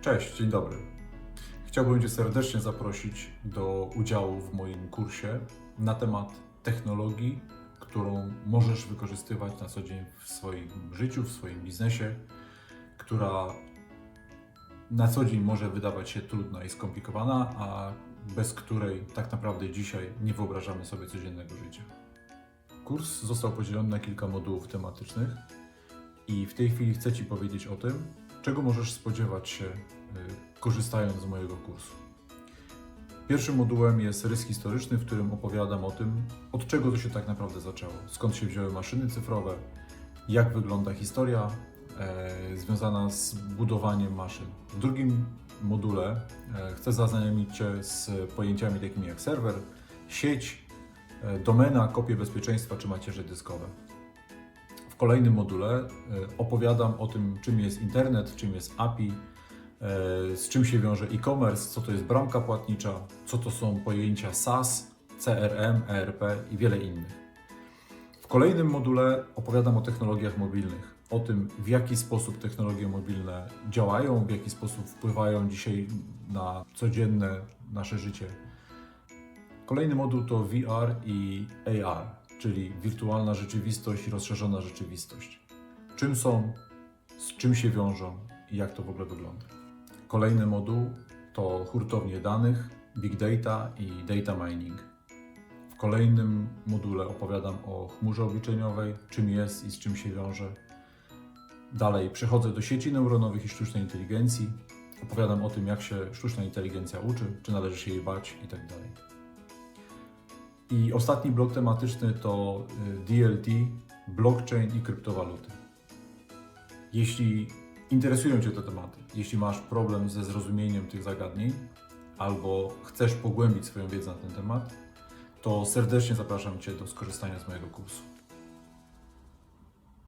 Cześć, dzień dobry. Chciałbym Cię serdecznie zaprosić do udziału w moim kursie na temat technologii, którą możesz wykorzystywać na co dzień w swoim życiu, w swoim biznesie, która na co dzień może wydawać się trudna i skomplikowana, a bez której tak naprawdę dzisiaj nie wyobrażamy sobie codziennego życia. Kurs został podzielony na kilka modułów tematycznych i w tej chwili chcę Ci powiedzieć o tym, czego możesz spodziewać się y, korzystając z mojego kursu. Pierwszym modułem jest rys historyczny, w którym opowiadam o tym, od czego to się tak naprawdę zaczęło, skąd się wzięły maszyny cyfrowe, jak wygląda historia e, związana z budowaniem maszyn. W drugim module e, chcę zaznajomić Cię z pojęciami takimi jak serwer, sieć, e, domena, kopie bezpieczeństwa czy macierze dyskowe. Kolejnym module e, opowiadam o tym, czym jest internet, czym jest API, e, z czym się wiąże e-commerce, co to jest bramka płatnicza, co to są pojęcia SaaS, CRM, ERP i wiele innych. W kolejnym module opowiadam o technologiach mobilnych, o tym, w jaki sposób technologie mobilne działają, w jaki sposób wpływają dzisiaj na codzienne nasze życie. Kolejny moduł to VR i AR, czyli wirtualna rzeczywistość i rozszerzona rzeczywistość. Czym są, z czym się wiążą i jak to w ogóle wygląda. Kolejny moduł to hurtownie danych, big data i data mining. W kolejnym module opowiadam o chmurze obliczeniowej, czym jest i z czym się wiąże. Dalej przechodzę do sieci neuronowych i sztucznej inteligencji. Opowiadam o tym, jak się sztuczna inteligencja uczy, czy należy się jej bać itd. I ostatni blok tematyczny to y, DLT, blockchain i kryptowaluty. Jeśli interesują Cię te tematy, jeśli masz problem ze zrozumieniem tych zagadnień albo chcesz pogłębić swoją wiedzę na ten temat, to serdecznie zapraszam Cię do skorzystania z mojego kursu.